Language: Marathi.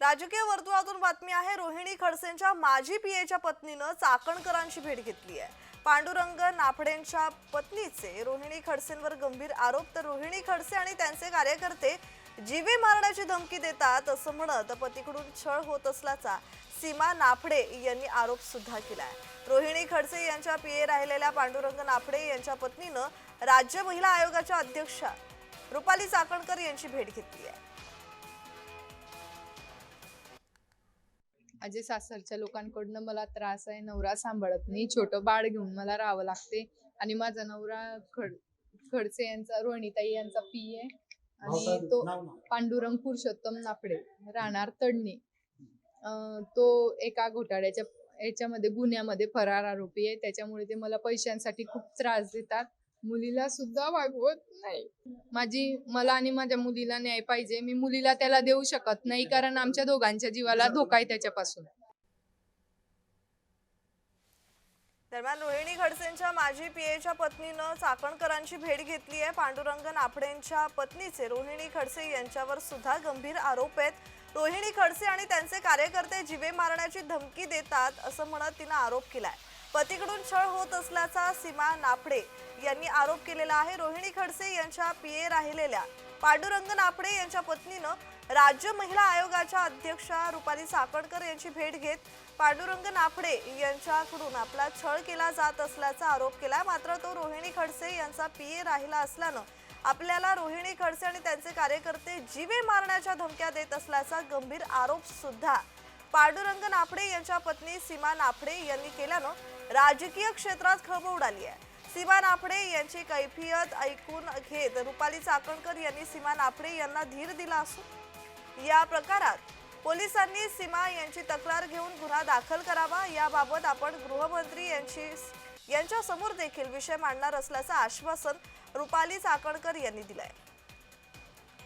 राजकीय वर्तुळातून बातमी आहे रोहिणी खडसेंच्या माजी पीएच्या पत्नीनं चाकणकरांची भेट घेतली आहे. पांडुरंग नाफडेंच्या पत्नीचे रोहिणी खडसेंवर गंभीर आरोप तर रोहिणी खडसे आणि त्यांचे कार्यकर्ते जीवे मारण्याची धमकी देतात असं म्हणत पतीकडून छळ होत असल्याचा सीमा नाफडे यांनी आरोप सुद्धा केलाय. रोहिणी खडसे यांच्या पीए राहिलेल्या पांडुरंग नाफडे यांच्या पत्नीनं राज्य महिला आयोगाच्या अध्यक्षा रुपाली चाकणकर यांची भेट घेतली आहे. माझे सासरच्या लोकांकडनं मला त्रास आहे नवरा सांभाळत नाही छोटं बाळ घेऊन मला राहावं लागते आणि माझा नवरा खड खडसे यांचा रोहिणीताई यांचा पी आहे आणि तो पांडुरंग पुरुषोत्तम नाफडे राहणार तडणी. तो एका घोटाळ्याच्या याच्यामध्ये गुन्ह्यामध्ये फरार आरोपी आहे. त्याच्यामुळे ते मला पैशांसाठी खूप त्रास देतात. मुलीला सुद्धा वागवत नाही. माझी मला आणि माझ्या मुलीला न्याय पाहिजे. मी मुलीला त्याला देऊ शकत नाही कारण आमच्या दोघांच्या जीवाला धोका आहे त्याच्यापासून. दरम्यान रोहिणी खडसेंच्या माजी पीएच्या पत्नीनं चाकणकरांची भेट घेतली आहे. पांडुरंग नाफडेंच्या पत्नीचे रोहिणी खडसे यांच्यावर सुद्धा गंभीर आरोप आहेत. रोहिणी खडसे आणि त्यांचे कार्यकर्ते जिवे मारण्याची धमकी देतात असं म्हणत तिनं आरोप केलाय. पतीकडून छळ होत असल्याचा सीमा नाफडे यांनी आरोप केलेला आहे. रोहिणी खडसे यांच्या पीए राहिलेल्या पांडुरंग नाफडे यांच्या पत्नीनं राज्य महिला आयोगाच्या अध्यक्षा रुपाली सापडकर यांची भेट घेत पांडुरंग नाफडे यांच्याकडून आपला छळ केला जात असल्याचा आरोप केला. मात्र तो रोहिणी खडसे यांचा पीए राहिला असल्यानं आपल्याला रोहिणी खडसे आणि त्यांचे कार्यकर्ते जीवे मारण्याच्या धमक्या देत असल्याचा गंभीर आरोप सुद्धा पांडुरंग नाफडे यांच्या पत्नी सीमा नाफडे यांनी केल्यानं राजकीय क्षेत्रात खळबळ उडाली आहे. सीमा नाफडे यांची कैफियत ऐकून घेत रुपाली चाकणकर यांनी सीमा नाफडे यांना धीर दिला असून या प्रकारात पोलिसांनी सीमा यांची तक्रार घेऊन गुन्हा दाखल करावा याबाबत आपण गृहमंत्री यांची यांच्यासमोर देखील विषय मांडणार असल्याचं आश्वासन रुपाली चाकणकर यांनी दिलंय.